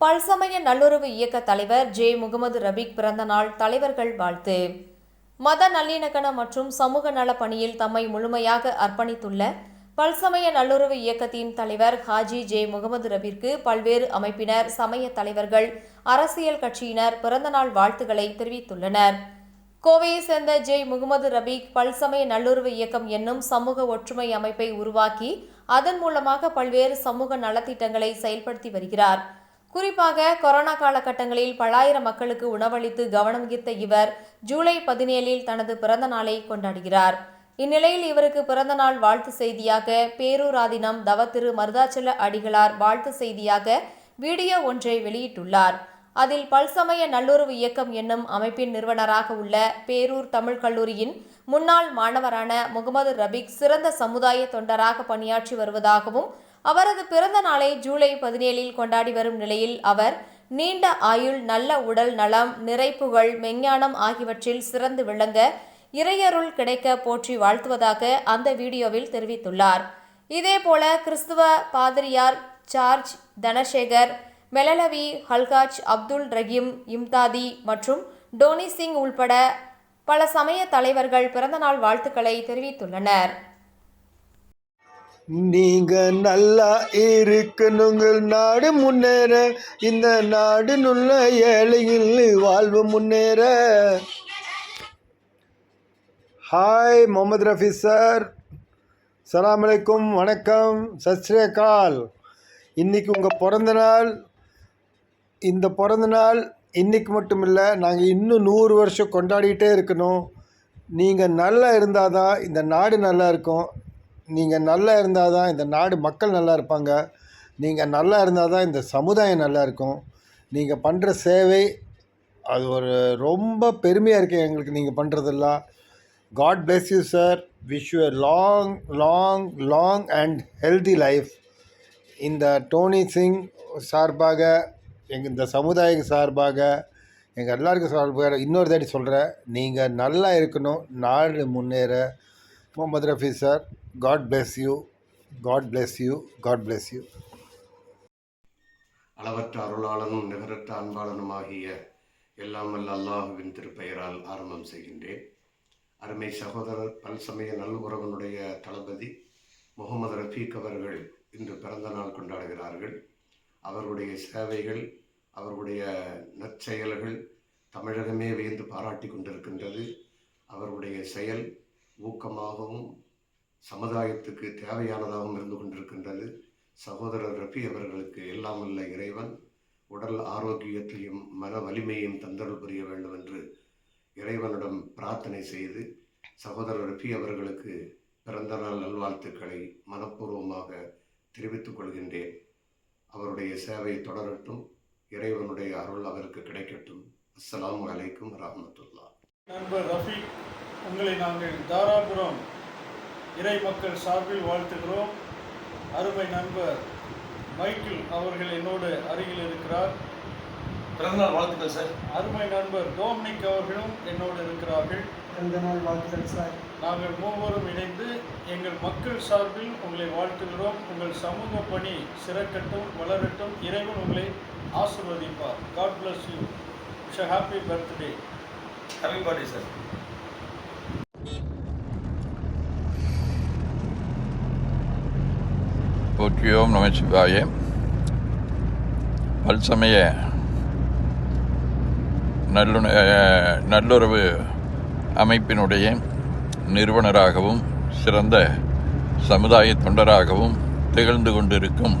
பல்சமய நல்லுறவு இயக்க தலைவர் ஜே. முகமது ரபீக் பிறந்தநாள் தலைவர்கள் வாழ்த்து. மத நல்லிணக்கண மற்றும் சமூக நல பணியில் தம்மை முழுமையாக அர்ப்பணித்துள்ள பல்சமய நல்லுறவு இயக்கத்தின் தலைவர் ஹாஜி ஜே. முகமது ரபிற்கு பல்வேறு அமைப்பினர் சமய தலைவர்கள் அரசியல் கட்சியினர் பிறந்தநாள் வாழ்த்துக்களை தெரிவித்துள்ளனர். கோவையை சேர்ந்த ஜெய் முகமது ரபீக் பல்சமய நல்லுறவு இயக்கம் என்னும் சமூக ஒற்றுமை அமைப்பை உருவாக்கி அதன் மூலமாக பல்வேறு சமூக நலத்திட்டங்களை செயல்படுத்தி வருகிறார். குறிப்பாக கொரோனா காலகட்டங்களில் பல்லாயிரம் மக்களுக்கு உணவளித்து கவனம் ஈர்த்த இவர் ஜூலை பதினேழில் தனது பிறந்த நாளை கொண்டாடுகிறார். இந்நிலையில் இவருக்கு பிறந்தநாள் வாழ்த்து செய்தியாக பேரூராதினம் தவத்திரு மருதாச்சல அடிகளார் வாழ்த்து செய்தியாக வீடியோ ஒன்றை வெளியிட்டுள்ளார். அதில் பல்சமய நல்லுறவு இயக்கம் என்னும் அமைப்பின் நிறுவனராக உள்ள பேரூர் தமிழ் கல்லூரியின் முன்னாள் மாணவரான முகமது ரபிக் சிறந்த சமுதாய தொண்டராக பணியாற்றி வருவதாகவும் அவரது பிறந்த நாளை ஜூலை பதினேழில் கொண்டாடி வரும் நிலையில் அவர் நீண்ட ஆயுள் நல்ல உடல் நலம் நிறைப்புகள் மெஞ்ஞானம் ஆகியவற்றில் சிறந்து விளங்க இறையருள் கிடைக்க போற்றி வாழ்த்துவதாக அந்த வீடியோவில் தெரிவித்துள்ளார். இதேபோல கிறிஸ்துவ பாதிரியார் சார்ஜ் தனசேகர் மெலலவி ஹல்காஜ் அப்துல் ரஹீம் இம்தாதி மற்றும் டோனி சிங் உள்பட பல சமய தலைவர்கள் பிறந்தநாள் வாழ்த்துக்களை தெரிவித்துள்ளனர். நீங்க நல்லா இருக்கணுங்கள் நாடு முன்னேற. இந்த நாடினுள்ள ஏழையில் வாழ்வு முன்னேற. ஹாய் முகமது ரஃபி சார் சலாம் அலைக்கும் வணக்கம். சஸ்ரேகால் இன்றைக்கி உங்கள் பிறந்த நாள். இந்த பிறந்த நாள் இன்றைக்கி மட்டும் இல்லை நாங்கள் இன்னும் நூறு வருஷம் கொண்டாடிட்டே இருக்கணும். நீங்கள் நல்லா இருந்தால் தான் இந்த நாடு நல்லா இருக்கும். நீங்கள் நல்லா இருந்தால் தான் இந்த நாடு மக்கள் நல்லா இருப்பாங்க. நீங்கள் நல்லா இருந்தால் தான் இந்த சமுதாயம் நல்லா இருக்கும். நீங்கள் பண்ணுற சேவை அது ஒரு ரொம்ப பெருமையாக இருக்குது எங்களுக்கு நீங்கள் பண்ணுறதெல்லாம் God bless you sir wish you long long long and healthy life இந்த டோனி சிங் சார்பாக எங்கள் இந்த சமுதாயம் சார்பாக எங்கள் எல்லாருக்கும் சார்பாக இன்னொரு தாட்டி சொல்கிறேன் நீங்கள் நல்லா இருக்கணும். நாடு முன்னேற. Mohammed Rafi sir God bless you God bless you God bless you அளவற்ற அருளாளனும் நிகரற்ற அன்பாளனும் ஆகிய எல்லாம் அல்லாஹுவின் திருப்பெயரால் ஆரம்பம் செய்கின்றேன். அருமை சகோதரர் பல்சமய நல்லுறவனுடைய தளபதி முகமது ரஃபீக் அவர்கள் இன்று பிறந்த நாள் கொண்டாடுகிறார்கள். அவருடைய சேவைகள் அவருடைய நற்செயல்கள் தமிழகமே வியந்து பாராட்டி கொண்டிருக்கின்றது. அவருடைய செயல் ஊக்கமாகவும் சமுதாயத்துக்கு தேவையானதாகவும் இருந்து கொண்டிருக்கின்றது. சகோதரர் ரஃபி அவர்களுக்கு எல்லாம் வல்ல இறைவன் உடல் ஆரோக்கியத்தையும் மன வலிமையும் தந்தருள் புரிய வேண்டும் என்று இறைவனிடம் பிரார்த்தனை செய்து சகோதரர் ரஃபி அவர்களுக்கு பிறந்தநாள் நல்வாழ்த்துக்களை மனப்பூர்வமாக தெரிவித்துக் கொள்கின்றேன். அவருடைய சேவை தொடரட்டும். இறைவனுடைய அருள் அவருக்கு கிடைக்கட்டும். அஸ்ஸலாமு அலைக்கும் ரஹமத்துல்லா நண்பர் ரஃபி உங்களை நாங்கள் தாராபுரம் இறை மக்கள் சார்பில் வாழ்த்துகிறோம். அருமை நண்பர் மைக்கேல் அவர்கள் என்னோடு அருகில் இருக்கிறார். பிறந்தநாள் வாழ்த்துக்கள் சார். அருமை நண்பர் டோம்னிக் அவர்களும் என்னோடு இருக்கிறார்கள். பிறந்த நாள் வாழ்த்துக்கள் சார். நாங்கள் மூவரும் இணைந்து எங்கள் மக்கள் சார்பில் உங்களை வாழ்த்துகிறோம். உங்கள் சமூக பணி சிறக்கட்டும் வளரட்டும். இறைவன் உங்களை ஆசிர்வதிப்பார். God bless you happy birthday happy birthday sir போற்றியோம் நமச்சிவாயே. பல்சமய நல்லுண நல்லுறவு அமைப்பினுடைய நிறுவனராகவும் சிறந்த சமுதாய தொண்டராகவும் திகழ்ந்து கொண்டிருக்கும்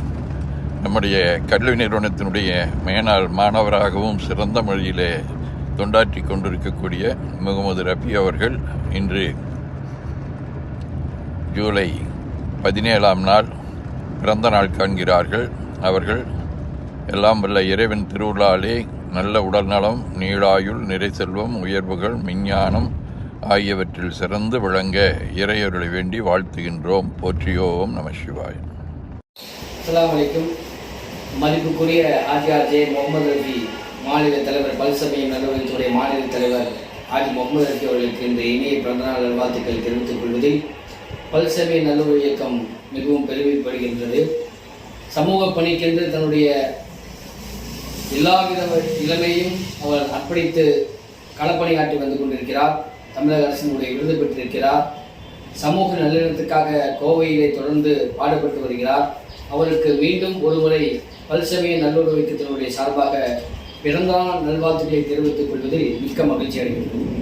நம்முடைய கல்வி நிறுவனத்தினுடைய மேனாள் மாணவராகவும் சிறந்த மொழியிலே தொண்டாற்றி கொண்டிருக்கக்கூடிய முகமது ரபி அவர்கள் இன்று ஜூலை பதினேழாம் நாள் பிறந்த நாள் காண்கிறார்கள். அவர்கள் எல்லாம் வல்ல இறைவன் திருவிழாலே நல்ல உடல்நலம் நீளாயுள் நிறை செல்வம் உயர்வுகள் விஞ்ஞானம் ஆகியவற்றில் சிறந்து விளங்க இறையொருளை வேண்டி வாழ்த்துகின்றோம். போற்றியோம் நம சிவாய். அஸ்ஸலாமு அலைக்கும். மதிப்புக்குரிய ஆஜியார் ஜே. முகமது ரஃபி மாநில தலைவர் பல்சபையின் நல்லுறவுத்துறை மாநில தலைவர் ஆஜி முகமது ரஃபி அவர்களுக்கு இந்த இனிய பிறந்தநாள் நல்வாழ்த்துக்களை தெரிவித்துக் கொள்வதில் பல்சபை நல்லுறவு இயக்கம் மிகவும் பெருமைப்படுகின்றது. சமூக பணிக்கென்று தன்னுடைய எல்லாவித இளமையும் அவர் அர்ப்பணித்து களப்பணியாற்றி வந்து கொண்டிருக்கிறார். தமிழக அரசினுடைய விருது பெற்றிருக்கிறார். சமூக நல்லிணத்துக்காக கோவையிலே தொடர்ந்து பாடுபட்டு வருகிறார். அவருக்கு மீண்டும் ஒருமுறை பல்சமய நல்லுறவு இயக்கத்தினுடைய சார்பாக பிறந்தநாள் நல்வாழ்த்துக்களை தெரிவித்துக் கொள்வதில் மிக்க மகிழ்ச்சி அடைகின்றோம்.